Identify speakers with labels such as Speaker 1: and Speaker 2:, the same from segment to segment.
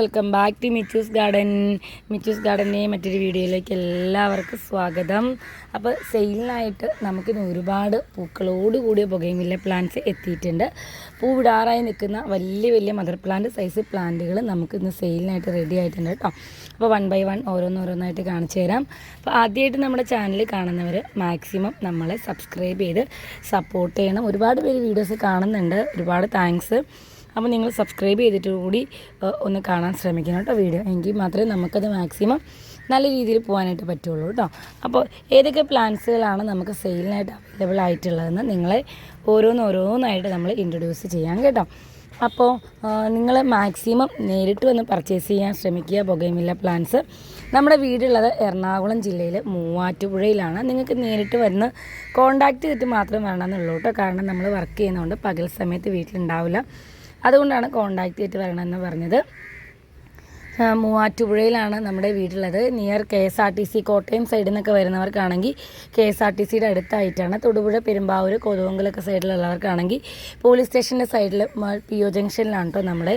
Speaker 1: Welcome back to Michoos garden Michoos ഗാർഡന്റെ മറ്റൊരു വീഡിയോയിലേക്ക് എല്ലാവർക്കും സ്വാഗതം. അപ്പോൾ സെയിലിനായിട്ട് നമുക്കിന്ന് ഒരുപാട് പൂക്കളോട് കൂടിയ പുകയുമില്ല പ്ലാന്റ്സ് എത്തിയിട്ടുണ്ട്. പൂവിടാറായി നിൽക്കുന്ന വലിയ വലിയ മദർ പ്ലാന്റ് സൈസ് പ്ലാന്റുകൾ നമുക്കിന്ന് സെയിലിനായിട്ട് റെഡി ആയിട്ടുണ്ട് കേട്ടോ അപ്പോൾ വൺ ബൈ വൺ ഓരോന്നോരോന്നായിട്ട് കാണിച്ചു തരാം. അപ്പോൾ ആദ്യമായിട്ട് നമ്മുടെ ചാനൽ കാണുന്നവർ മാക്സിമം നമ്മളെ സബ്സ്ക്രൈബ് ചെയ്ത് സപ്പോർട്ട് ചെയ്യണം. ഒരുപാട് പേര് വീഡിയോസ് കാണുന്നുണ്ട്. ഒരുപാട് താങ്ക്സ് അപ്പോൾ നിങ്ങൾ സബ്സ്ക്രൈബ് ചെയ്തിട്ട് കൂടി ഒന്ന് കാണാൻ ശ്രമിക്കണം കേട്ടോ വീഡിയോ. എങ്കിൽ മാത്രമേ നമുക്കത് മാക്സിമം നല്ല രീതിയിൽ പോകാനായിട്ട് പറ്റുള്ളൂ കേട്ടോ. അപ്പോൾ ഏതൊക്കെ പ്ലാൻസുകളാണ് നമുക്ക് സെയിലിനായിട്ട് അവൈലബിൾ ആയിട്ടുള്ളതെന്ന് നിങ്ങളെ ഓരോന്നോരോന്നായിട്ട് നമ്മൾ ഇൻട്രൊഡ്യൂസ് ചെയ്യാം കേട്ടോ. അപ്പോൾ നിങ്ങൾ മാക്സിമം നേരിട്ട് വന്ന് പർച്ചേസ് ചെയ്യാൻ ശ്രമിക്കുക പുകയുമില്ല പ്ലാൻസ് നമ്മുടെ വീടുള്ളത് എറണാകുളം ജില്ലയിൽ മൂവാറ്റുപുഴയിലാണ്. നിങ്ങൾക്ക് നേരിട്ട് വന്ന് കോൺടാക്റ്റ് ചെയ്തിട്ട് മാത്രം വരണമെന്നുള്ളൂ കേട്ടോ. കാരണം നമ്മൾ വർക്ക് ചെയ്യുന്നതുകൊണ്ട് പകൽ സമയത്ത് വീട്ടിലുണ്ടാവില്ല. അതുകൊണ്ടാണ് കോണ്ടാക്ട് ചെയ്തിട്ട് വരണമെന്ന് പറഞ്ഞത്. മൂവാറ്റുപുഴയിലാണ് നമ്മുടെ വീടുള്ളത്. Near K S R T C Kottayam സൈഡിൽ നിന്നൊക്കെ വരുന്നവർക്കാണെങ്കിൽ കെ എസ് ആർ ടി സിയുടെ അടുത്തായിട്ടാണ്. തൊടുപുഴ പെരുമ്പാവൂർ കൊതുവങ്കലൊക്കെ സൈഡിലുള്ളവർക്കാണെങ്കിൽ പോലീസ് സ്റ്റേഷന്റെ സൈഡിൽ പി ഒ ജംഗ്ഷനിലാണ് കേട്ടോ നമ്മുടെ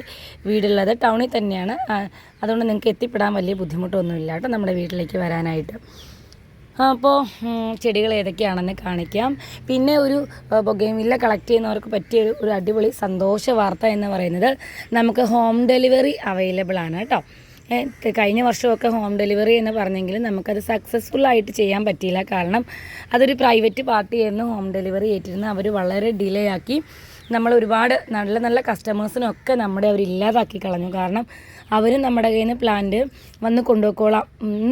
Speaker 1: വീടുള്ളത്. ടൗണിൽ തന്നെയാണ്. അതുകൊണ്ട് നിങ്ങൾക്ക് എത്തിപ്പെടാൻ വലിയ ബുദ്ധിമുട്ടൊന്നുമില്ല കേട്ടോ നമ്മുടെ വീട്ടിലേക്ക് വരാനായിട്ട്. അപ്പോൾ ചെടികൾ ഏതൊക്കെയാണെന്ന് കാണിക്കാം. പിന്നെ ഒരു ബൊഗൈമില്ല കളക്ട് ചെയ്യുന്നവർക്ക് പറ്റിയ ഒരു- അടിപൊളി സന്തോഷ വാർത്ത എന്ന് പറയുന്നത് നമുക്ക് ഹോം ഡെലിവറി അവൈലബിൾ ആണ് കേട്ടോ. കഴിഞ്ഞ വർഷമൊക്കെ ഹോം ഡെലിവറി എന്ന് പറഞ്ഞെങ്കിലും നമുക്കത് സക്സസ്ഫുൾ ആയിട്ട് ചെയ്യാൻ പറ്റിയില്ല. കാരണം അതൊരു പ്രൈവറ്റ് പാർട്ടിയായിരുന്നു ഹോം ഡെലിവറി ഏറ്റിരുന്നത് അവർ വളരെ ഡിലേ ആക്കി. നമ്മൾ ഒരുപാട് നല്ല നല്ല കസ്റ്റമേഴ്സിനൊക്കെ നമ്മുടെ അവർ ഇല്ലാതാക്കി കളഞ്ഞു. കാരണം അവരും നമ്മുടെ കയ്യിൽ നിന്ന് പ്ലാന്റ് വന്ന് കൊണ്ടുപോയിക്കോളാം.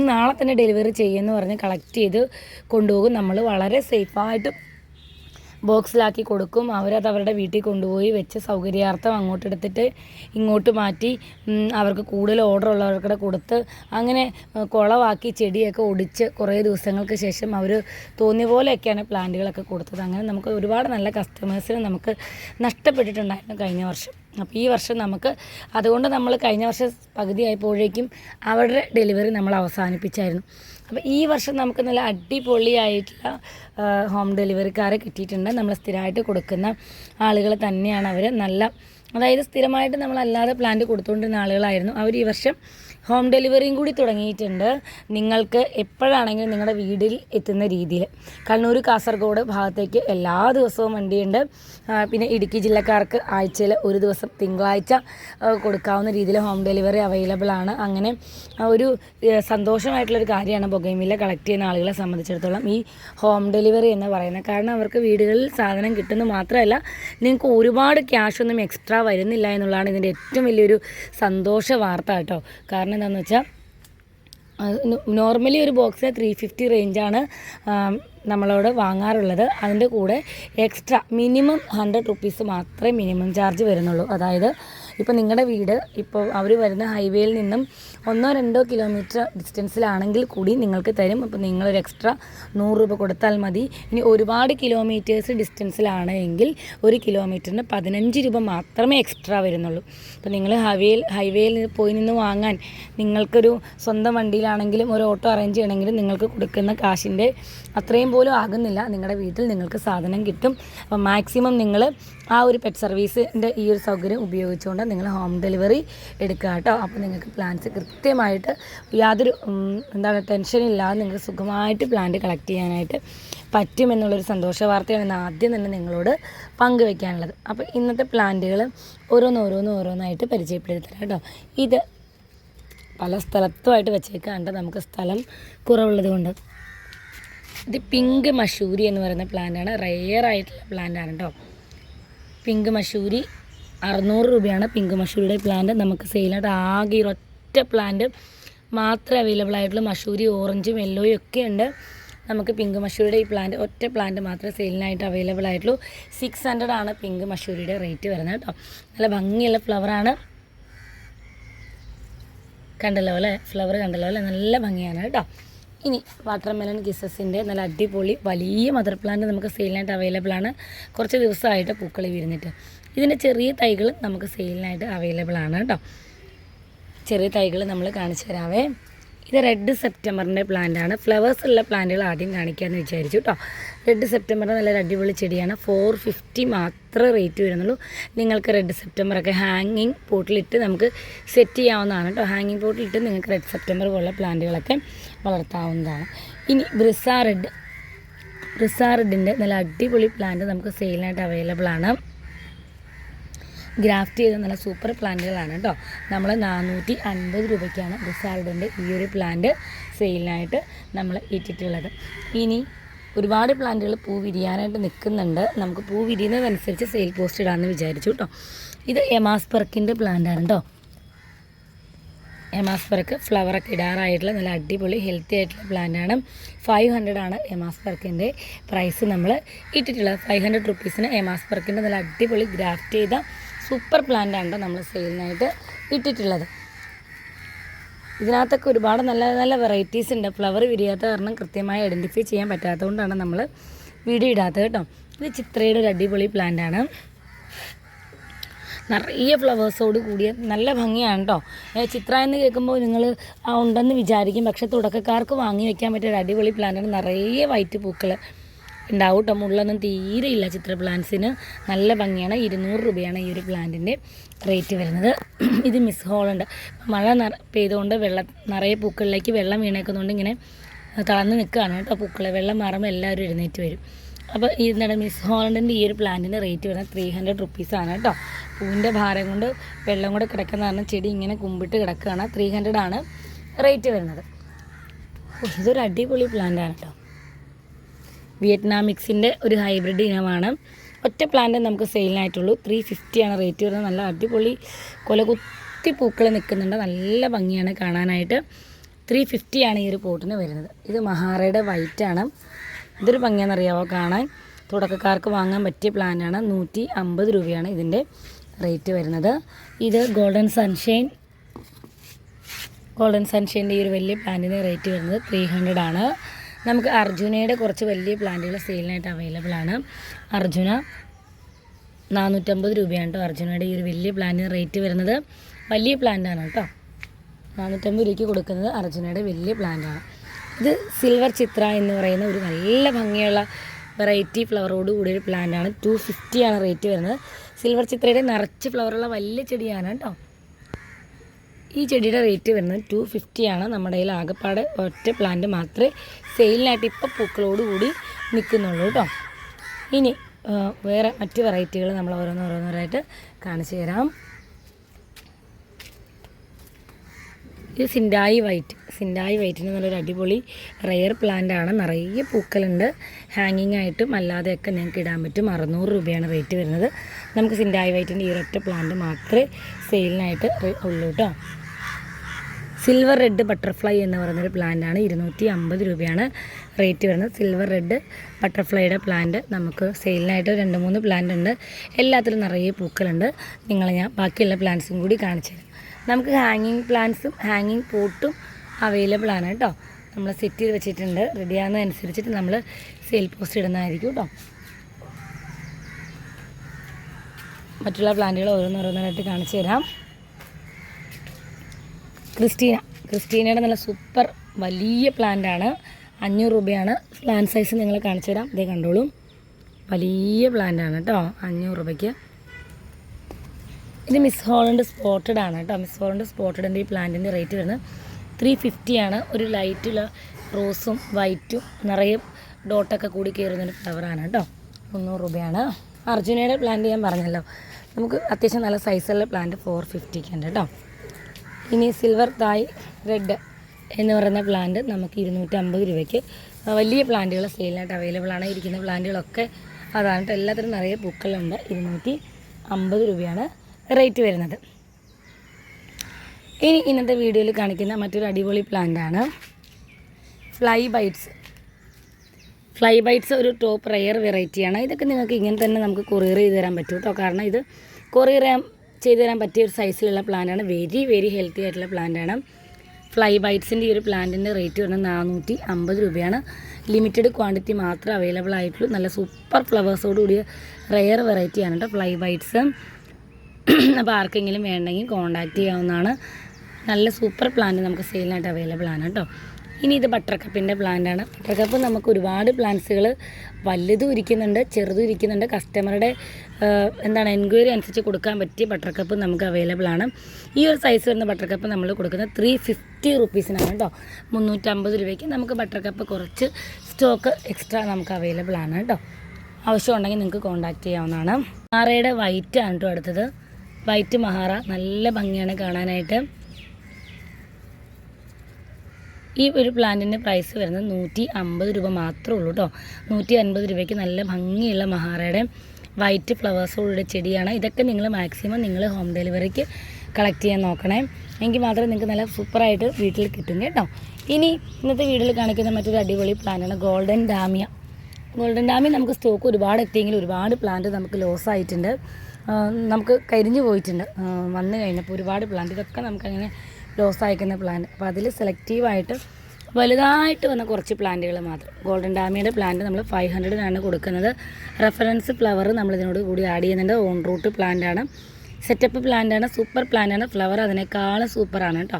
Speaker 1: നാളെ തന്നെ ഡെലിവറി ചെയ്യുമെന്ന് പറഞ്ഞ് കളക്ട് ചെയ്ത് കൊണ്ടുപോകും. നമ്മൾ വളരെ സേഫായിട്ട് ബോക്സിലാക്കി കൊടുക്കും. അവരത് അവരുടെ വീട്ടിൽ കൊണ്ടുപോയി വെച്ച് സൗകര്യാർത്ഥം അങ്ങോട്ട് എടുത്തിട്ട് ഇങ്ങോട്ട് മാറ്റി അവർക്ക് കൂടുതൽ ഓർഡർ ഉള്ളവർക്കൂടെ കൊടുത്ത് അങ്ങനെ കുളവാക്കി ചെടിയൊക്കെ ഒടിച്ച് കുറേ ദിവസങ്ങൾക്ക് ശേഷം അവർ തോന്നിയ പോലെയൊക്കെയാണ് പ്ലാന്റുകളൊക്കെ കൊടുത്തത്. അങ്ങനെ നമുക്ക് ഒരുപാട് നല്ല കസ്റ്റമേഴ്സിനെ നമുക്ക് നഷ്ടപ്പെട്ടിട്ടുണ്ടായിരുന്നു കഴിഞ്ഞ വർഷം. അപ്പോൾ ഈ വർഷം നമുക്ക് അതുകൊണ്ട് നമ്മൾ കഴിഞ്ഞ വർഷം പകുതി ആയപ്പോഴേക്കും അവരുടെ ഡെലിവറി നമ്മൾ അവസാനിപ്പിച്ചായിരുന്നു. അപ്പോൾ ഈ വർഷം നമുക്ക് നല്ല അടിപൊളിയായിട്ടുള്ള ഹോം ഡെലിവറിക്കാരെ കിട്ടിയിട്ടുണ്ട്. നമ്മൾ സ്ഥിരമായിട്ട് കൊടുക്കുന്ന ആളുകൾ തന്നെയാണ് അവർ നല്ല അതായത് സ്ഥിരമായിട്ട് നമ്മളല്ലാതെ പ്ലാന്റ് കൊടുത്തുകൊണ്ടിരുന്ന ആളുകളായിരുന്നു. അവർ ഈ വർഷം ഹോം ഡെലിവറിയും കൂടി തുടങ്ങിയിട്ടുണ്ട്. നിങ്ങൾക്ക് എപ്പോഴാണെങ്കിലും നിങ്ങളുടെ വീട്ടിൽ എത്തുന്ന രീതിയിൽ. കണ്ണൂർ കാസർഗോഡ് ഭാഗത്തേക്ക് എല്ലാ ദിവസവും വണ്ടിയുണ്ട്. പിന്നെ ഇടുക്കി ജില്ലക്കാർക്ക് ആഴ്ചയിൽ ഒരു ദിവസം തിങ്കളാഴ്ച കൊടുക്കാവുന്ന രീതിയിൽ ഹോം ഡെലിവറി അവൈലബിൾ ആണ്. അങ്ങനെ ഒരു സന്തോഷമായിട്ടുള്ളൊരു കാര്യമാണ് ബൊഗൈമില്ല കളക്ട് ചെയ്യുന്ന ആളുകളെ സംബന്ധിച്ചിടത്തോളം ഈ ഹോം ഡെലിവറി എന്ന് പറയുന്നത്. കാരണം അവർക്ക് വീടുകളിൽ സാധനം കിട്ടുന്നത് മാത്രമല്ല നിങ്ങൾക്ക് ഒരുപാട് ക്യാഷ് ഒന്നും എക്സ്ട്രാ വരുന്നില്ല എന്നുള്ളതാണ് ഇതിന്റെ ഏറ്റവും വലിയൊരു സന്തോഷ വാർത്ത കേട്ടോ. കാരണം എന്താണെന്ന് വെച്ചാൽ നോർമലി ഒരു ബോക്സ് ത്രീ ഫിഫ്റ്റി റേഞ്ചാണ് നമ്മളോട് വാങ്ങാറുള്ളത്. അതിന്റെ കൂടെ എക്സ്ട്രാ മിനിമം ഹൺഡ്രഡ് റുപ്പീസ് മാത്രമേ മിനിമം ചാർജ് വരുന്നുള്ളൂ. അതായത് ഇപ്പോൾ നിങ്ങളുടെ വീട് ഇപ്പോൾ അവർ വരുന്ന ഹൈവേയിൽ നിന്നും ഒന്നോ രണ്ടോ കിലോമീറ്റർ ഡിസ്റ്റൻസിലാണെങ്കിൽ കൂടി നിങ്ങൾക്ക് തരും. അപ്പോൾ നിങ്ങളൊരു എക്സ്ട്രാ നൂറ് രൂപ കൊടുത്താൽ മതി. ഇനി ഒരുപാട് കിലോമീറ്റേഴ്സ് ഡിസ്റ്റൻസിലാണ് എങ്കിൽ ഒരു കിലോമീറ്ററിന് പതിനഞ്ച് രൂപ മാത്രമേ എക്സ്ട്രാ വരുന്നുള്ളൂ. അപ്പോൾ നിങ്ങൾ ഹൈവേയിൽ ഹൈവേയിൽ പോയി നിന്ന് വാങ്ങാൻ നിങ്ങൾക്കൊരു സ്വന്തം വണ്ടിയിലാണെങ്കിലും ഒരു ഓട്ടോ അറേഞ്ച് ചെയ്യണമെങ്കിലും നിങ്ങൾക്ക് കൊടുക്കുന്ന കാശിന്റെ അത്രയും പോലും ആകുന്നില്ല. നിങ്ങളുടെ വീട്ടിൽ നിങ്ങൾക്ക് സാധനം കിട്ടും. അപ്പോൾ മാക്സിമം നിങ്ങൾ ആ ഒരു പെറ്റ് സർവീസിന്റെ ഈ ഒരു സൗകര്യം ഉപയോഗിച്ചുകൊണ്ട് നിങ്ങൾ ഹോം ഡെലിവറി എടുക്കുക കേട്ടോ. അപ്പോൾ നിങ്ങൾക്ക് പ്ലാൻസ് കൃത്യമായിട്ട് യാതൊരു എന്താ പറയുക ടെൻഷനില്ലാതെ നിങ്ങൾക്ക് സുഖമായിട്ട് പ്ലാന്റ് കളക്ട് ചെയ്യാനായിട്ട് പറ്റുമെന്നുള്ളൊരു സന്തോഷ വാർത്തയാണ് ഇന്ന് ആദ്യം തന്നെ നിങ്ങളോട് പങ്കുവെക്കാനുള്ളത്. അപ്പോൾ ഇന്നത്തെ പ്ലാന്റുകൾ ഓരോന്നോരോന്ന് ഓരോന്നായിട്ട് പരിചയപ്പെടുത്തി തരാം കേട്ടോ. ഇത് പല സ്ഥലത്തുമായിട്ട് വെച്ചേക്കാണ്ട് നമുക്ക് സ്ഥലം കുറവുള്ളത് കൊണ്ട്. ഇത് പിങ്ക് മഷൂരി എന്ന് പറയുന്ന പ്ലാന്റാണ് റെയർ ആയിട്ടുള്ള പ്ലാന്റാണ് കേട്ടോ. പിങ്ക് മഷൂരി അറുന്നൂറ് രൂപയാണ് പിങ്ക് മഷൂരിയുടെ പ്ലാന്റ് നമുക്ക് സെയിലായിട്ട് ആകെ ഈ ഒറ്റ പ്ലാന്റ് മാത്രമേ അവൈലബിൾ ആയിട്ടുള്ളൂ മഷൂരി ഓറഞ്ചും യെല്ലോയും ഒക്കെ ഉണ്ട്. നമുക്ക് പിങ്ക് മഷൂരിയുടെ ഈ പ്ലാന്റ് ഒറ്റ പ്ലാന്റ് മാത്രമേ സെയിലിനായിട്ട് അവൈലബിൾ ആയിട്ടുള്ളൂ. സിക്സ് ഹൺഡ്രഡ് ആണ് പിങ്ക് മഷൂരിയുടെ റേറ്റ് വരുന്നത് കേട്ടോ. നല്ല ഭംഗിയുള്ള ഫ്ലവറാണ് കണ്ടല്ലോ അല്ലേ? ഫ്ലവർ കണ്ടല്ലോ അല്ലേ? നല്ല ഭംഗിയാണ് കേട്ടോ. ഇനി വാട്ടർമെലൺ കിസസിന്റെ നല്ല അടിപൊളി വലിയ മദർ പ്ലാന്റ് നമുക്ക് സെയിലിനായിട്ട് അവൈലബിൾ ആണ്. കുറച്ച് ദിവസമായിട്ട് പൂക്കളി വിരുന്നിട്ട് ഇതിന്റെ ചെറിയ തൈകൾ നമുക്ക് സെയിലിനായിട്ട് അവൈലബിൾ ആണ് കേട്ടോ. ചെറിയ തൈകൾ നമ്മൾ കാണിച്ചു തരാവേ. ഇത് റെഡ് സെപ്റ്റംബറിന്റെ പ്ലാന്റാണ് ഫ്ലവേഴ്സ് ഉള്ള പ്ലാന്റുകൾ ആദ്യം കാണിക്കാമെന്ന് വിചാരിച്ചു കേട്ടോ റെഡ് സെപ്റ്റംബർ നല്ലൊരു അടിപൊളി ചെടിയാണ്. ഫോർ ഫിഫ്റ്റി മാത്രമേ റേറ്റ് വരുന്നുള്ളൂ. നിങ്ങൾക്ക് റെഡ് സെപ്റ്റംബറൊക്കെ ഹാങ്ങിങ് പോട്ടിലിട്ട് നമുക്ക് സെറ്റ് ചെയ്യാവുന്നതാണ് കേട്ടോ ഹാങ്ങിങ് പോട്ടിലിട്ട് നിങ്ങൾക്ക് റെഡ് സെപ്റ്റംബർ പോലുള്ള പ്ലാന്റുകളൊക്കെ വളർത്താവുന്നതാണ്. ഇനി ബ്രിസാ റെഡ് ബ്രിസാ റെഡിന്റെ നല്ല അടിപൊളി പ്ലാന്റ് നമുക്ക് സെയിലായിട്ട് അവൈലബിൾ ആണ്. ഗ്രാഫ്റ്റ് ചെയ്ത നല്ല സൂപ്പർ പ്ലാന്റുകളാണ് കേട്ടോ. നമ്മൾ നാനൂറ്റി അൻപത് രൂപയ്ക്കാണ് ബിസാർഡിന്റെ ഈ ഒരു പ്ലാന്റ് സെയിലിനായിട്ട് നമ്മൾ ഇട്ടിട്ടുള്ളത്. ഇനി ഒരുപാട് പ്ലാന്റുകൾ പൂ വിരിയാനായിട്ട് നിൽക്കുന്നുണ്ട്. നമുക്ക് പൂ വിരിയുന്നതനുസരിച്ച് സെയിൽ പോസ്റ്റ് ഇടാമെന്ന് വിചാരിച്ചു കേട്ടോ. ഇത് എമാസ്പെർക്കിന്റെ പ്ലാന്റാണ് കേട്ടോ. എമാസ്പെർക്ക് ഫ്ലവറൊക്കെ ഇടാറായിട്ടുള്ള നല്ല അടിപൊളി ഹെൽത്തി ആയിട്ടുള്ള പ്ലാന്റാണ്. ഫൈവ് ഹൺഡ്രഡ് ആണ് എമാസ്പെർക്കിന്റെ പ്രൈസ് നമ്മൾ ഇട്ടിട്ടുള്ളത്. ഫൈവ് ഹൺഡ്രഡ് റുപ്പീസിന് എമാസ്പെർക്കിന്റെ നല്ല അടിപൊളി ഗ്രാഫ്റ്റ് ചെയ്ത സൂപ്പർ പ്ലാന്റാണ് നമ്മൾ സെയിലിനായിട്ട് ഇട്ടിട്ടുള്ളത്. ഇതിനകത്തൊക്കെ ഒരുപാട് നല്ല നല്ല വെറൈറ്റീസ് ഉണ്ട്. ഫ്ലവർ വിരിയാത്ത കാരണം കൃത്യമായി ഐഡന്റിഫൈ ചെയ്യാൻ പറ്റാത്തതുകൊണ്ടാണ് നമ്മൾ വീഡിയോ ഇടാത്തത് കേട്ടോ. ഇത് ചിത്രയുടെ ഒരു അടിപൊളി പ്ലാന്റാണ്. നിറയെ ഫ്ലവേഴ്സോട് കൂടിയ നല്ല ഭംഗിയാണ് കേട്ടോ. ചിത്ര എന്ന് കേൾക്കുമ്പോൾ നിങ്ങൾ ഉണ്ടെന്ന് വിചാരിക്കും. പക്ഷേ തുടക്കക്കാർക്ക് വാങ്ങി വെക്കാൻ പറ്റിയ ഒരു അടിപൊളി പ്ലാന്റാണ്. നിറയെ വൈറ്റ് പൂക്കൾ ഉണ്ടാവും കേട്ടോ. മുള്ളൊന്നും തീരെ ഇല്ല ചിത്ര പ്ലാന്റ്സിന്. നല്ല ഭംഗിയാണ്. ഇരുന്നൂറ് രൂപയാണ് ഈ ഒരു പ്ലാന്റിന്റെ റേറ്റ് വരുന്നത്. ഇത് മിസ് ഹോളുണ്ട്. മഴ നിറ പെയ്തുകൊണ്ട് വെള്ളം നിറയെ പൂക്കളിലേക്ക് വെള്ളം വീണേക്കുന്നതുകൊണ്ട് ഇങ്ങനെ തളർന്ന് നിൽക്കുകയാണ് കേട്ടോ പൂക്കൾ വെള്ളം മാറുമ്പോൾ എല്ലാവരും എഴുന്നേറ്റ് വരും. അപ്പോൾ എന്താണ് മിസ് ഹോളണ്ടിന്റെ ഈ ഒരു പ്ലാന്റിന്റെ റേറ്റ് വരുന്നത് ത്രീ ഹൺഡ്രഡ് റുപ്പീസാണ് കേട്ടോ. പൂവിന്റെ ഭാരം കൊണ്ട് വെള്ളം കൂടെ കിടക്കുന്ന കാരണം ചെടി ഇങ്ങനെ കുമ്പിട്ട് കിടക്കുകയാണ്. ത്രീ ഹൺഡ്രഡ് ആണ് റേറ്റ് വരുന്നത്. ഇതൊരു അടിപൊളി പ്ലാന്റാണ് കേട്ടോ. വിയറ്റ്നാമിക്സിന്റെ ഒരു ഹൈബ്രിഡ് ഇനമാണ്. ഒറ്റ പ്ലാന്റ് നമുക്ക് സെയിലിനായിട്ടുള്ളൂ. ത്രീ ഫിഫ്റ്റിയാണ് റേറ്റ് വരുന്നത്. നല്ല അടിപൊളി കൊലകുത്തി പൂക്കൾ നിൽക്കുന്നുണ്ട്. നല്ല ഭംഗിയാണ് കാണാനായിട്ട്. ത്രീ ഫിഫ്റ്റിയാണ് ഈ ഒരു പോട്ടിന് വരുന്നത്. ഇത് മഹാറയുടെ വൈറ്റ് ആണ്. ഇതൊരു ഭംഗിയാണെന്നറിയാവോ കാണാൻ തുടക്കക്കാർക്ക് വാങ്ങാൻ പറ്റിയ പ്ലാന്റാണ് നൂറ്റി അമ്പത് രൂപയാണ് ഇതിന്റെ റേറ്റ് വരുന്നത്. ഇത് ഗോൾഡൻ സൺഷൈൻ ഗോൾഡൻ സൺഷൈന്റെ ഈ ഒരു വലിയ പ്ലാന്റിന് റേറ്റ് വരുന്നത് ത്രീ ഹൺഡ്രഡ് ആണ്. നമുക്ക് അർജുനയുടെ കുറച്ച് വലിയ പ്ലാന്റുകൾ സെയിലിനായിട്ട് അവൈലബിൾ ആണ്. അർജുന നാനൂറ്റമ്പത് രൂപയാണ് കേട്ടോ അർജുനയുടെ ഈ ഒരു വലിയ പ്ലാന്റിന് റേറ്റ് വരുന്നത്. വലിയ പ്ലാന്റാണ് കേട്ടോ നാനൂറ്റമ്പത് രൂപയ്ക്ക് കൊടുക്കുന്നത് അർജുനയുടെ വലിയ പ്ലാന്റാണ് ഇത് സിൽവർ ചിത്ര എന്ന് പറയുന്ന ഒരു നല്ല ഭംഗിയുള്ള വെറൈറ്റി ഫ്ലവറോട് കൂടിയ ഒരു പ്ലാന്റാണ് ടു ഫിഫ്റ്റിയാണ് റേറ്റ് വരുന്നത്. സിൽവർ ചിത്രയുടെ നിറച്ച് ഫ്ലവറുള്ള വലിയ ചെടിയാണ് കേട്ടോ ഈ ചെടിയുടെ റേറ്റ് വരുന്നത് ടു ഫിഫ്റ്റിയാണ് നമ്മുടെ കയ്യിൽ ആകെപ്പാടെ ഒറ്റ പ്ലാന്റ് മാത്രമേ സെയിലിനായിട്ട് ഇപ്പോൾ പൂക്കളോട് കൂടി നിൽക്കുന്നുള്ളൂ കേട്ടോ ഇനി വേറെ മറ്റ് വെറൈറ്റികൾ നമ്മൾ ഓരോന്ന് ഓരോന്നോരായിട്ട് കാണിച്ചു തരാം. ഇത് സിൻഡായി വൈറ്റ് സിൻഡായി വൈറ്റിന് നല്ലൊരു അടിപൊളി റെയർ പ്ലാന്റ് ആണ്. നിറയെ പൂക്കളുണ്ട്. ഹാങ്ങിങ് ആയിട്ടും അല്ലാതെയൊക്കെ നിങ്ങൾക്ക് ഇടാൻ പറ്റും. അറുന്നൂറ് രൂപയാണ് റേറ്റ് വരുന്നത്. നമുക്ക് സിൻഡായി വൈറ്റിന്റെ ഈ ഒരൊറ്റ പ്ലാന്റ് മാത്രമേ സെയിലിനായിട്ട് ഉള്ളൂ കേട്ടോ സിൽവർ റെഡ് ബട്ടർഫ്ലൈ എന്ന് പറയുന്നൊരു പ്ലാന്റാണ് ഇരുന്നൂറ്റി അമ്പത് രൂപയാണ് റേറ്റ് വരുന്നത്. സിൽവർ റെഡ് ബട്ടർഫ്ലൈയുടെ പ്ലാന്റ് നമുക്ക് സെയിലിനായിട്ട് രണ്ട് മൂന്ന് പ്ലാന്റ് ഉണ്ട്. എല്ലാത്തിലും നിറയെ പൂക്കളുണ്ട്. നിങ്ങളെ ഞാൻ ബാക്കിയുള്ള പ്ലാന്റ്സും കൂടി കാണിച്ചു നമുക്ക് ഹാങ്ങിങ് പ്ലാന്റ്സും ഹാങ്ങിങ് പോട്ടും അവൈലബിൾ ആണ് കേട്ടോ. നമ്മൾ സെറ്റ് ചെയ്ത് വെച്ചിട്ടുണ്ട്. റെഡി ആകുന്നതനുസരിച്ചിട്ട് നമ്മൾ സെയിൽ പോസ്റ്റ് ഇടുന്നതായിരിക്കും കേട്ടോ. മറ്റുള്ള പ്ലാന്റുകൾ ഓരോന്നോരോന്നായിട്ട് കാണിച്ചു തരാം. ക്രിസ്റ്റീന. ക്രിസ്റ്റീനയുടെ നല്ല സൂപ്പർ വലിയ പ്ലാന്റാണ് അഞ്ഞൂറ് രൂപയാണ്. പ്ലാന്റ് സൈസ് നിങ്ങൾ കാണിച്ചു തരാം ഇതേ കണ്ടോളൂ. വലിയ പ്ലാന്റാണ് കേട്ടോ. അഞ്ഞൂറ് രൂപയ്ക്ക്. ഇത് മിസ് ഹോളണ്ട് സ്പോട്ടഡ് ആണ് കേട്ടോ. മിസ് ഹോളണ്ട് സ്പോട്ടഡിന്റെ ഈ പ്ലാന്റിന്റെ റേറ്റ് വരുന്നത് ത്രീ ഫിഫ്റ്റിയാണ് ഒരു ലൈറ്റുള്ള റോസും വൈറ്റും നിറയെ ഡോട്ടൊക്കെ കൂടി കയറുന്നൊരു ഫ്ലവറാണ് കേട്ടോ. മുന്നൂറ് രൂപയാണ്. അർജുനയുടെ പ്ലാന്റ് ഞാൻ പറഞ്ഞല്ലോ. നമുക്ക് അത്യാവശ്യം നല്ല സൈസുള്ള പ്ലാന്റ് ഫോർ ഫിഫ്റ്റിക്ക് ഉണ്ട് കേട്ടോ. ഇനി സിൽവർ തായ് റെഡ് എന്ന് പറയുന്ന പ്ലാന്റ് നമുക്ക് ഇരുന്നൂറ്റമ്പത് രൂപയ്ക്ക് വലിയ പ്ലാന്റുകൾ സെയിലിനായിട്ട് അവൈലബിൾ ആണ്. ഇരിക്കുന്ന പ്ലാന്റുകളൊക്കെ അതാണ്. എല്ലാത്തിനും നിറയെ പൂക്കളുണ്ട്. ഇരുന്നൂറ്റി അമ്പത് രൂപയാണ് റേറ്റ് വരുന്നത്. ഇനി ഇന്നത്തെ വീഡിയോയിൽ കാണിക്കുന്ന മറ്റൊരു അടിപൊളി പ്ലാന്റാണ് ഫ്ലൈ ബൈറ്റ്സ് ഫ്ലൈ ബൈറ്റ്സ് ഒരു ടോപ്പ് റെയർ വെറൈറ്റിയാണ് ഇതൊക്കെ നിങ്ങൾക്ക് ഇങ്ങനെ തന്നെ നമുക്ക് കൊറിയർ ചെയ്ത് തരാൻ പറ്റും കേട്ടോ കാരണം ഇത് കൊറിയർ ചെയ്ത് തരാൻ പറ്റിയ ഒരു സൈസിലുള്ള പ്ലാന്റാണ് വെരി വെരി ഹെൽത്തി ആയിട്ടുള്ള പ്ലാന്റാണ് ഫ്ലൈ ബൈറ്റ്സിന്റെ ഈ ഒരു പ്ലാന്റിന്റെ റേറ്റ് വരുന്നത് നാനൂറ്റി അമ്പത് രൂപയാണ്. ലിമിറ്റഡ് ക്വാണ്ടിറ്റി മാത്രമേ അവൈലബിൾ ആയിട്ടുള്ളൂ. നല്ല സൂപ്പർ ഫ്ലവേഴ്സോട് കൂടിയ റെയർ വെറൈറ്റിയാണ് കേട്ടോ ഫ്ലൈ ബൈറ്റ്സ് അപ്പോൾ ആർക്കെങ്കിലും വേണമെങ്കിൽ കോൺടാക്റ്റ് ചെയ്യാവുന്നതാണ്. നല്ല സൂപ്പർ പ്ലാന്റ് നമുക്ക് സെയിലിനായിട്ട് അവൈലബിൾ ആണ് കേട്ടോ ഇനി ഇത് ബട്ടർ കപ്പിന്റെ പ്ലാന്റാണ് ബട്ടർ കപ്പ് നമുക്ക് ഒരുപാട് പ്ലാന്റ്സുകൾ വലുതും ഇരിക്കുന്നുണ്ട് ചെറുതും ഇരിക്കുന്നുണ്ട്. കസ്റ്റമറുടെ എന്താണ് എൻക്വയറി അനുസരിച്ച് കൊടുക്കാൻ പറ്റിയ ബട്ടർ കപ്പ് നമുക്ക് അവൈലബിൾ ആണ്. ഈ ഒരു സൈസ് വരുന്ന ബട്ടർ കപ്പ് നമ്മൾ കൊടുക്കുന്നത് ത്രീ ഫിഫ്റ്റി റുപ്പീസിനാണ് കേട്ടോ മുന്നൂറ്റമ്പത് രൂപയ്ക്ക് നമുക്ക് ബട്ടർ കപ്പ് കുറച്ച് സ്റ്റോക്ക് എക്സ്ട്രാ നമുക്ക് അവൈലബിൾ ആണ് കേട്ടോ ആവശ്യമുണ്ടെങ്കിൽ നിങ്ങൾക്ക് കോൺടാക്റ്റ് ചെയ്യാവുന്നതാണ്. മഹാറയുടെ വൈറ്റ് ആണ് കേട്ടോ അടുത്തത്. വൈറ്റ് മഹാറ നല്ല ഭംഗിയാണ് കാണാനായിട്ട്. ഈ ഒരു പ്ലാന്റിന്റെ പ്രൈസ് വരുന്നത് നൂറ്റി അമ്പത് രൂപ മാത്രമേ ഉള്ളൂ കേട്ടോ നൂറ്റി അൻപത് രൂപയ്ക്ക് നല്ല ഭംഗിയുള്ള മഹാറയുടെ വൈറ്റ് ഫ്ലവേഴ്സുകളുടെ ചെടിയാണ്. ഇതൊക്കെ നിങ്ങൾ മാക്സിമം നിങ്ങൾ ഹോം ഡെലിവറിക്ക് കളക്ട് ചെയ്യാൻ നോക്കണേ. എങ്കിൽ മാത്രമേ നിങ്ങൾക്ക് നല്ല സൂപ്പറായിട്ട് വീട്ടിൽ കിട്ടും കേട്ടോ. ഇനി ഇന്നത്തെ വീട്ടിൽ കാണിക്കുന്ന മറ്റൊരു അടിപൊളി പ്ലാന്റാണ് ഗോൾഡൻ ഡാമിയ. ഗോൾഡൻ ഡാമിയ നമുക്ക് സ്റ്റോക്ക് ഒരുപാട് എത്തിയെങ്കിൽ ഒരുപാട് പ്ലാന്റ് നമുക്ക് ലോസ് ആയിട്ടുണ്ട്. നമുക്ക് കരിഞ്ഞു പോയിട്ടുണ്ട്. വന്നു കഴിഞ്ഞപ്പോൾ ഒരുപാട് പ്ലാന്റ് ഇതൊക്കെ നമുക്കങ്ങനെ ലോസ് അയക്കുന്ന പ്ലാന്റ് അപ്പോൾ അതിൽ സെലക്റ്റീവായിട്ട് വലുതായിട്ട് വന്ന കുറച്ച് പ്ലാന്റുകൾ മാത്രം. ഗോൾഡൻ ഡാമിയുടെ പ്ലാന്റ് നമ്മൾ ഫൈവ് ഹൺഡ്രഡിനാണ് കൊടുക്കുന്നത്. റെഫറൻസ് ഫ്ലവർ നമ്മൾ ഇതിനോട് കൂടി ആഡ് ചെയ്യുന്നുണ്ട്. ഓൺ റൂട്ട് പ്ലാന്റാണ് സെറ്റപ്പ് പ്ലാന്റാണ് സൂപ്പർ പ്ലാന്റാണ് ഫ്ലവർ അതിനേക്കാളും സൂപ്പറാണ് കേട്ടോ.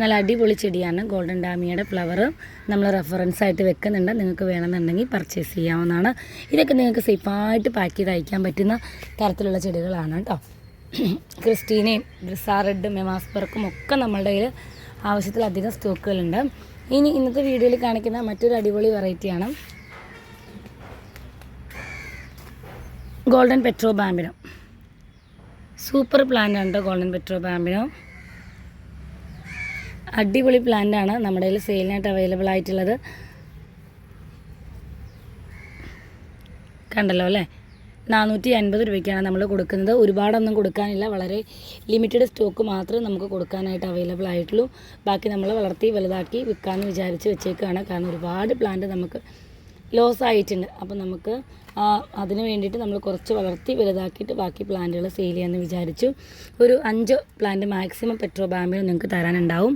Speaker 1: നല്ല അടിപൊളി ചെടിയാണ് ഗോൾഡൻ ഡാമിയുടെ ഫ്ലവർ നമ്മൾ റെഫറൻസ് ആയിട്ട് വെക്കുന്നുണ്ട്. നിങ്ങൾക്ക് വേണമെന്നുണ്ടെങ്കിൽ പർച്ചേസ് ചെയ്യാവുന്നതാണ്. ഇതൊക്കെ നിങ്ങൾക്ക് സേഫായിട്ട് പാക്ക് ചെയ്ത് അയക്കാൻ പറ്റുന്ന തരത്തിലുള്ള ചെടികളാണ് കേട്ടോ. ക്രിസ്റ്റീനയും ബ്രിസാറെഡും മെമാസ്പെർക്കും ഒക്കെ നമ്മളുടെ കയ്യിൽ ആവശ്യത്തിലധികം സ്റ്റോക്കുകളുണ്ട്. ഇനി ഇന്നത്തെ വീഡിയോയിൽ കാണിക്കുന്ന മറ്റൊരു അടിപൊളി വെറൈറ്റിയാണ് golden Petro Bambino super plant ആണ് ഗോൾഡൻ പെട്രോ ബാമ്പിനോ അടിപൊളി പ്ലാന്റ് ആണ് നമ്മുടെ കയ്യിൽ സെയിലിനായിട്ട് അവൈലബിൾ ആയിട്ടുള്ളത്. കണ്ടല്ലോ അല്ലേ? നാനൂറ്റി അൻപത് രൂപയ്ക്കാണ് നമ്മൾ കൊടുക്കുന്നത്. ഒരുപാടൊന്നും കൊടുക്കാനില്ല. വളരെ ലിമിറ്റഡ് സ്റ്റോക്ക് മാത്രം നമുക്ക് കൊടുക്കാനായിട്ട് അവൈലബിൾ ആയിട്ടുള്ളൂ. ബാക്കി നമ്മൾ വളർത്തി വലുതാക്കി വിൽക്കാമെന്ന് വിചാരിച്ച് വെച്ചേക്കാണ്. കാരണം ഒരുപാട് പ്ലാന്റ് നമുക്ക് ലോസ് ആയിട്ടുണ്ട്. അപ്പോൾ നമുക്ക് അതിന് വേണ്ടിയിട്ട് നമ്മൾ കുറച്ച് വളർത്തി വലുതാക്കിയിട്ട് ബാക്കി പ്ലാന്റുകൾ സെയിൽ ചെയ്യാമെന്ന് വിചാരിച്ചു. ഒരു അഞ്ച് പ്ലാന്റ് മാക്സിമം പെട്രോ ബാമ്പിൽ നിങ്ങൾക്ക് തരാനുണ്ടാവും.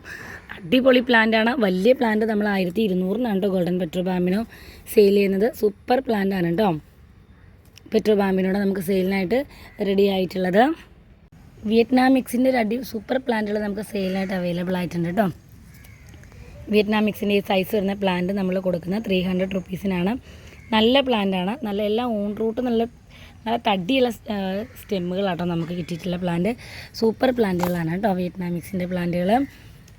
Speaker 1: അടിപൊളി പ്ലാന്റാണ് വലിയ പ്ലാന്റ് നമ്മൾ ആയിരത്തി ഇരുന്നൂറിനാണ് കേട്ടോ ഗോൾഡൻ പെട്രോ ബാമ്പിനോ സെയിൽ ചെയ്യുന്നത് സൂപ്പർ പ്ലാന്റാണ് കേട്ടോ പെട്രോ ബാമ്പിനോട് നമുക്ക് സെയിലിനായിട്ട് റെഡി ആയിട്ടുള്ളത്. വിയറ്റ്നാം മിക്സിന്റെ ഒരു അടി സൂപ്പർ പ്ലാന്റുകൾ നമുക്ക് സെയിലിനായിട്ട് അവൈലബിൾ ആയിട്ടുണ്ട് കേട്ടോ വിയറ്റ്നാം മിക്സിന്റെ ഈ സൈസ് വരുന്ന പ്ലാന്റ് നമ്മൾ കൊടുക്കുന്നത് ത്രീ ഹൺഡ്രഡ് റുപ്പീസിനാണ് നല്ല പ്ലാന്റാണ് നല്ല എല്ലാ ഓൺ റൂട്ട് നല്ല നല്ല തടിയുള്ള സ്റ്റെമ്മുകളാട്ടോ നമുക്ക് കിട്ടിയിട്ടുള്ള പ്ലാന്റ് സൂപ്പർ പ്ലാന്റുകളാണ് കേട്ടോ വിയറ്റ്നാം മിക്സിന്റെ പ്ലാന്റുകൾ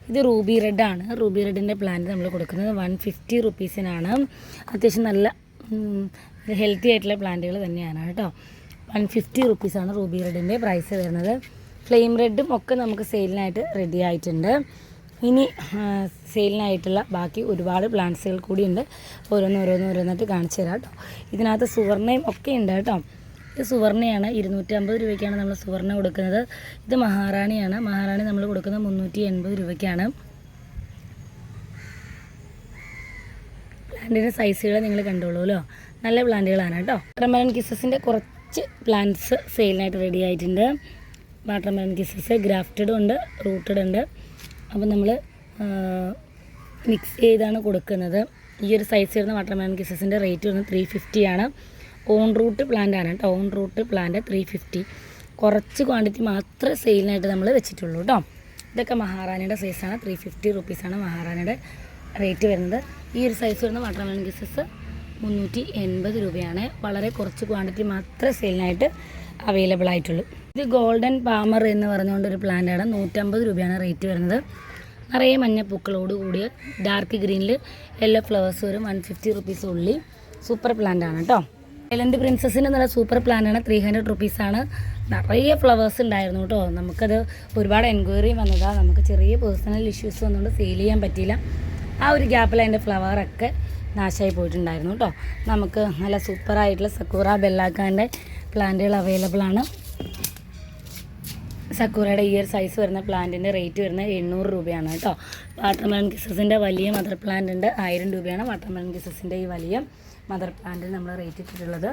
Speaker 1: ഇത് റൂബി റെഡാണ് റൂബി റെഡിന്റെ പ്ലാന്റ് നമ്മൾ കൊടുക്കുന്നത് വൺ ഫിഫ്റ്റി റുപ്പീസിനാണ് അത്യാവശ്യം നല്ല ഹെൽത്തി ആയിട്ടുള്ള പ്ലാന്റുകൾ തന്നെയാണ് കേട്ടോ. വൺ ഫിഫ്റ്റി റുപ്പീസാണ് റൂബി റെഡിന്റെ പ്രൈസ് വരുന്നത്. ഫ്ലെയിം റെഡും ഒക്കെ നമുക്ക് സെയിലിനായിട്ട് റെഡി ആയിട്ടുണ്ട്. ഇനി സെയിലിനായിട്ടുള്ള ബാക്കി ഒരുപാട് പ്ലാന്റ്സുകൾ കൂടിയുണ്ട് ഓരോന്ന് ഓരോന്ന് ഓരോന്നായിട്ട് കാണിച്ചു തരാം കേട്ടോ. ഇതിനകത്ത് സുവർണയും ഒക്കെ ഉണ്ട് കേട്ടോ. ഇത് സുവർണയാണ്. ഇരുന്നൂറ്റമ്പത് രൂപയ്ക്കാണ് നമ്മൾ സുവർണ കൊടുക്കുന്നത്. ഇത് മഹാറാണിയാണ്. മഹാറാണി നമ്മൾ കൊടുക്കുന്നത് മുന്നൂറ്റി എൺപത് രൂപയ്ക്കാണ് പ്ലാന്റിന്റെ സൈസുകൾ നിങ്ങൾ കണ്ടോളൂല്ലോ നല്ല പ്ലാന്റുകളാണ് കേട്ടോ. വാട്ടർമെലൺ കിസസിന്റെ കുറച്ച് പ്ലാന്റ്സ് സെയിലിനായിട്ട് റെഡി ആയിട്ടുണ്ട്. വാട്ടർമെലൺ കിസസ് ഗ്രാഫ്റ്റഡും ഉണ്ട് റൂട്ടഡ് ഉണ്ട്. അപ്പോൾ നമ്മൾ മിക്സ് ചെയ്താണ് കൊടുക്കുന്നത്. ഈ ഒരു സൈസ് വരുന്ന വാട്ടർമെലൺ കിസസിന്റെ റേറ്റ് വരുന്നത് ത്രീ ഫിഫ്റ്റി ആണ്. ഓൺ റൂട്ട് പ്ലാന്റ് ആണ് കേട്ടോ. Own root plant three fifty കുറച്ച് ക്വാണ്ടിറ്റി മാത്രമേ സെയിലിനായിട്ട് നമ്മൾ വെച്ചിട്ടുള്ളൂ കേട്ടോ. ഇതൊക്കെ മഹാറാണിയുടെ സൈസാണ് ത്രീ ഫിഫ്റ്റി റുപ്പീസാണ് മഹാറാണിയുടെ റേറ്റ് വരുന്നത്. ഈ ഒരു സൈസ് വരുന്ന വാട്ടർമെലൺ കിസസ് മുന്നൂറ്റി എൺപത് രൂപയാണ്. വളരെ കുറച്ച് ക്വാണ്ടിറ്റി മാത്രമേ സെയിലിനായിട്ട് അവൈലബിൾ ആയിട്ടുള്ളൂ. ഇത് ഗോൾഡൻ പാമർ എന്ന് പറഞ്ഞുകൊണ്ട് ഒരു പ്ലാന്റാണ് നൂറ്റമ്പത് രൂപയാണ് റേറ്റ് വരുന്നത്. നിറയെ മഞ്ഞപ്പൂക്കളോട് കൂടിയ ഡാർക്ക് ഗ്രീനിൽ യെല്ലോ ഫ്ലവേഴ്സ് വരും. വൺ ഫിഫ്റ്റി റുപ്പീസ് ഉള്ളി. സൂപ്പർ പ്ലാന്റ് ആണ് കേട്ടോ ഐലൻഡ് പ്രിൻസസിന് നല്ല സൂപ്പർ പ്ലാന്റ് ആണ്. ത്രീ ഹൺഡ്രഡ് റുപ്പീസാണ് നിറയെ ഫ്ലവേഴ്സ് ഉണ്ടായിരുന്നു കേട്ടോ നമുക്കത് ഒരുപാട് എൻക്വയറി വന്നതാണ് നമുക്ക് ചെറിയ പേഴ്സണൽ ഇഷ്യൂസ് വന്നുകൊണ്ട് സെയിൽ ചെയ്യാൻ പറ്റിയില്ല. ആ ഒരു ഗ്യാപ്പിൽ അതിന്റെ ഫ്ലവറൊക്കെ നാശമായി പോയിട്ടുണ്ടായിരുന്നു കേട്ടോ നമുക്ക് നല്ല സൂപ്പറായിട്ടുള്ള സക്കൂറ ബെല്ലാക്കാന്റെ പ്ലാന്റുകൾ അവൈലബിൾ ആണ്. സക്കൂറയുടെ ഇയർ സൈസ് വരുന്ന പ്ലാന്റിന്റെ റേറ്റ് വരുന്നത് എണ്ണൂറ് രൂപയാണ് കേട്ടോ വാട്ടർമെലൺ കിസസിന്റെ വലിയ മദർ പ്ലാന്റ് ഉണ്ട്. ആയിരം രൂപയാണ് വാട്ടർമെലൺ കിസസിന്റെ ഈ വലിയ മദർ പ്ലാന്റിന് നമ്മൾ റേറ്റ് ഇട്ടിട്ടുള്ളത്.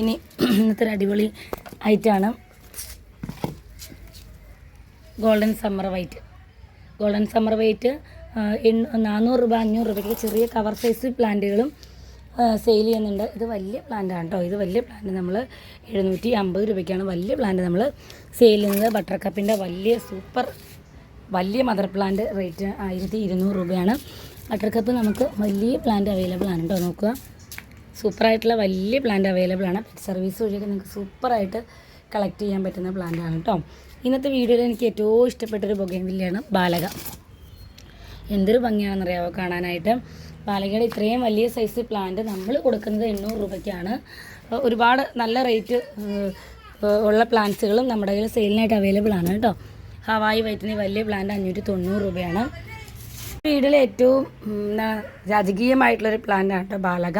Speaker 1: ഇനി ഇന്നത്തെ ഒരു അടിപൊളി ഐറ്റാണ് golden summer white golden summer white നാനൂറ് രൂപ അഞ്ഞൂറ് രൂപയ്ക്ക് ചെറിയ കവർ സൈസ് പ്ലാന്റുകളും സെയിൽ ചെയ്യുന്നുണ്ട്. ഇത് വലിയ പ്ലാന്റാണ് കേട്ടോ ഇത് വലിയ പ്ലാന്റ് നമ്മൾ എഴുന്നൂറ്റി അമ്പത് രൂപയ്ക്കാണ് വലിയ പ്ലാന്റ് നമ്മൾ സെയിൽ ചെയ്യുന്നത്. ബട്ടർ കപ്പിന്റെ വലിയ സൂപ്പർ വലിയ മദർ പ്ലാന്റ് റേറ്റ് ആയിരത്തി ഇരുന്നൂറ് രൂപയാണ്. ബട്ടർകപ്പ് നമുക്ക് വലിയ പ്ലാന്റ് അവൈലബിൾ ആണ് കേട്ടോ നോക്കുക. സൂപ്പറായിട്ടുള്ള വലിയ പ്ലാന്റ് അവൈലബിൾ ആണ്. സർവീസ് വഴിയൊക്കെ നിങ്ങൾക്ക് സൂപ്പറായിട്ട് കളക്ട് ചെയ്യാൻ പറ്റുന്ന പ്ലാന്റ് ആണ് കേട്ടോ ഇന്നത്തെ വീഡിയോയിൽ എനിക്ക് ഏറ്റവും ഇഷ്ടപ്പെട്ടൊരു ബൊഗൈൻവില്ലയാണ് ബാലക എന്തൊരു ഭംഗിയാണെന്നറിയാമോ കാണാനായിട്ട്? പാലക്കാട് ഇത്രയും വലിയ സൈസ് പ്ലാന്റ് നമ്മൾ കൊടുക്കുന്നത് എണ്ണൂറ് രൂപയ്ക്കാണ്. ഒരുപാട് നല്ല റേറ്റ് ഉള്ള പ്ലാന്റ്സുകളും നമ്മുടെ കയ്യിൽ സെയിലിനായിട്ട് അവൈലബിൾ ആണ് കേട്ടോ. ഹവായി വൈറ്റിന് വലിയ പ്ലാന്റ് അഞ്ഞൂറ്റി തൊണ്ണൂറ് രൂപയാണ്. വീടിലെ ഏറ്റവും രാജകീയമായിട്ടുള്ളൊരു പ്ലാന്റ് ആണ് കേട്ടോ ബാലക.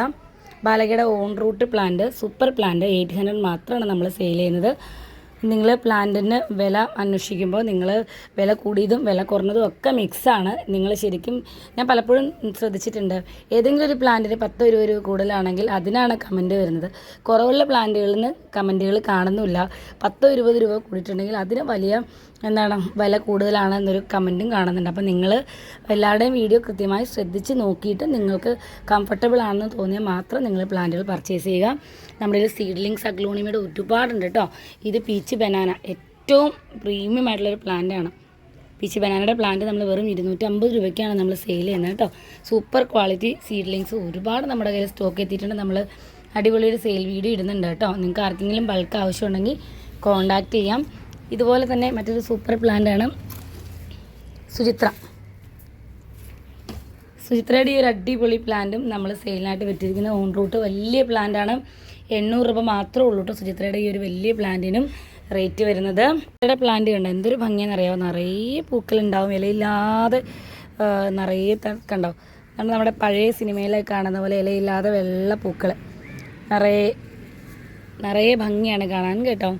Speaker 1: ബാലകയുടെ own root plant super plant eight hundred മാത്രമാണ് നമ്മൾ സെയിൽ ചെയ്യുന്നത്. നിങ്ങൾ പ്ലാന്റിന് വില അന്വേഷിക്കുമ്പോൾ നിങ്ങൾ വില കൂടിയതും വില കുറഞ്ഞതും ഒക്കെ മിക്സാണ്. നിങ്ങൾ ശരിക്കും ഞാൻ പലപ്പോഴും ശ്രദ്ധിച്ചിട്ടുണ്ട്. ഏതെങ്കിലും ഒരു പ്ലാന്റിന് പത്തോ ഇരുപത് രൂപ കൂടുതലാണെങ്കിൽ അതിനാണ് കമന്റ് വരുന്നത്. കുറവുള്ള പ്ലാന്റുകളിൽ നിന്ന് കമന്റുകൾ കാണുന്നില്ല. പത്തോ ഇരുപത് രൂപ കൂടിയിട്ടുണ്ടെങ്കിൽ അതിന് വലിയ എന്താണ് വില കൂടുതലാണ് എന്നൊരു കമന്റും കാണുന്നുണ്ട്. അപ്പോൾ നിങ്ങൾ എല്ലാവരുടെയും വീഡിയോ കൃത്യമായി ശ്രദ്ധിച്ച് നോക്കിയിട്ട് നിങ്ങൾക്ക് കംഫർട്ടബിൾ ആണെന്ന് തോന്നിയാൽ മാത്രം നിങ്ങൾ പ്ലാന്റുകൾ പർച്ചേസ് ചെയ്യുക. നമ്മുടെ കയ്യിൽ സീഡ്ലിങ്സ് അഗ്ലോണിമയുടെ ഒരുപാടുണ്ട് കേട്ടോ ഇത് പീച്ച് ബനാന ഏറ്റവും പ്രീമിയം ആയിട്ടുള്ളൊരു പ്ലാന്റാണ് പീച്ച് ബനാനയുടെ പ്ലാന്റ് നമ്മൾ വെറും ഇരുന്നൂറ്റമ്പത് രൂപയ്ക്കാണ് നമ്മൾ സെയിൽ ചെയ്യുന്നത് കേട്ടോ സൂപ്പർ ക്വാളിറ്റി സീഡ്ലിങ്സ് ഒരുപാട് നമ്മുടെ കയ്യിൽ സ്റ്റോക്ക് എത്തിയിട്ടുണ്ട്. നമ്മൾ അടിപൊളിയൊരു സെയിൽ വീഡിയോ ഇടുന്നുണ്ട് കേട്ടോ നിങ്ങൾക്ക് ആർക്കെങ്കിലും ബൾക്ക് ആവശ്യമുണ്ടെങ്കിൽ കോൺടാക്റ്റ് ചെയ്യാം. ഇതുപോലെ തന്നെ മറ്റൊരു സൂപ്പർ പ്ലാന്റാണ് സുചിത്ര. സുചിത്രയുടെ ഈ ഒരു അടിപൊളി പ്ലാന്റും നമ്മൾ സെയിലിനായിട്ട് വിറ്റിരിക്കുന്ന ഓൺ റൂട്ട് വലിയ പ്ലാന്റാണ് എണ്ണൂറ് രൂപ മാത്രമേ ഉള്ളൂ കേട്ടോ സുചിത്രയുടെ ഈ ഒരു വലിയ പ്ലാന്റിനും റേറ്റ് വരുന്നത്. സുചിത്രയുടെ പ്ലാന്റ് കണ്ടോ? എന്തൊരു ഭംഗിയാണെന്ന് അറിയാമോ നിറയെ പൂക്കളുണ്ടാവും ഇലയില്ലാതെ നിറയെ കണ്ടോ? നമ്മൾ നമ്മുടെ പഴയ സിനിമയിലൊക്കെ കാണുന്ന പോലെ ഇലയില്ലാതെ വെള്ള പൂക്കൾ നിറയെ നിറയെ ഭംഗിയാണ് കാണാൻ കേട്ടോ.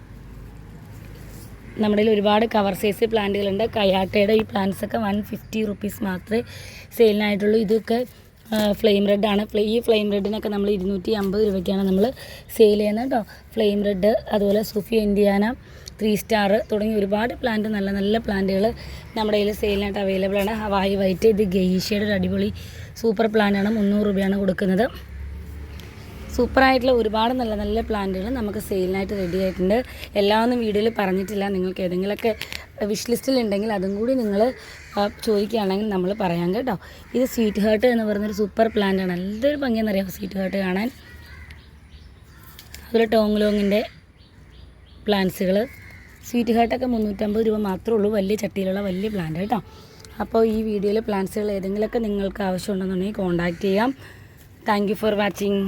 Speaker 1: നമ്മുടെ ഒരുപാട് കവർ സൈസ് പ്ലാന്റുകളുണ്ട്. കയാട്ടയുടെ ഈ പ്ലാന്റ്സ് ഒക്കെ വൺ ഫിഫ്റ്റി റുപ്പീസ് മാത്രമേ സെയിലിനായിട്ടുള്ളൂ ഇതൊക്കെ ഫ്ലെയിം റെഡാണ് ഈ ഫ്ലെയിം റെഡിനൊക്കെ നമ്മൾ ഇരുന്നൂറ്റി അമ്പത് രൂപയ്ക്കാണ് നമ്മൾ സെയിൽ ചെയ്യുന്നത് കേട്ടോ ഫ്ലെയിം റെഡ് അതുപോലെ സുഫി ഇന്ത്യാന ത്രീ സ്റ്റാർ തുടങ്ങി ഒരുപാട് പ്ലാന്റ് നല്ല നല്ല പ്ലാന്റുകൾ നമ്മുടെ കയ്യിൽ സെയിലിനായിട്ട് അവൈലബിൾ ആണ്. ഹവായി വൈറ്റ് ഇത് ഗെയ്ഷയുടെ ഒരു അടിപൊളി സൂപ്പർ പ്ലാന്റാണ് മുന്നൂറ് രൂപയാണ് കൊടുക്കുന്നത്. സൂപ്പറായിട്ടുള്ള ഒരുപാട് നല്ല നല്ല പ്ലാന്റുകൾ നമുക്ക് സെയിലിനായിട്ട് റെഡി ആയിട്ടുണ്ട്. എല്ലാം ഒന്നും വീഡിയോയിൽ പറഞ്ഞിട്ടില്ല. നിങ്ങൾക്ക് ഏതെങ്കിലുമൊക്കെ വിഷ് ലിസ്റ്റിൽ ഉണ്ടെങ്കിൽ അതും കൂടി നിങ്ങൾ ചോദിക്കുകയാണെങ്കിൽ നമ്മൾ പറയാം കേട്ടോ. ഇത് സ്വീറ്റ് ഹേർട്ട് എന്ന് പറയുന്നൊരു സൂപ്പർ പ്ലാന്റാണ് നല്ലൊരു ഭംഗിയെന്നറിയാം? സ്വീറ്റ് ഹേർട്ട് കാണാൻ. അതുപോലെ ടോങ് ലോങ്ങിന്റെ പ്ലാന്റ്സുകൾ സ്വീറ്റ് ഹേർട്ടൊക്കെ മുന്നൂറ്റമ്പത് രൂപ മാത്രമേ ഉള്ളൂ. വലിയ ചട്ടിയിലുള്ള വലിയ പ്ലാന്റ് കേട്ടോ. അപ്പോൾ ഈ വീഡിയോയിലെ പ്ലാന്റ്സുകൾ ഏതെങ്കിലുമൊക്കെ നിങ്ങൾക്ക് ആവശ്യമുണ്ടെന്നുണ്ടെങ്കിൽ കോൺടാക്റ്റ് ചെയ്യാം. Thank for watching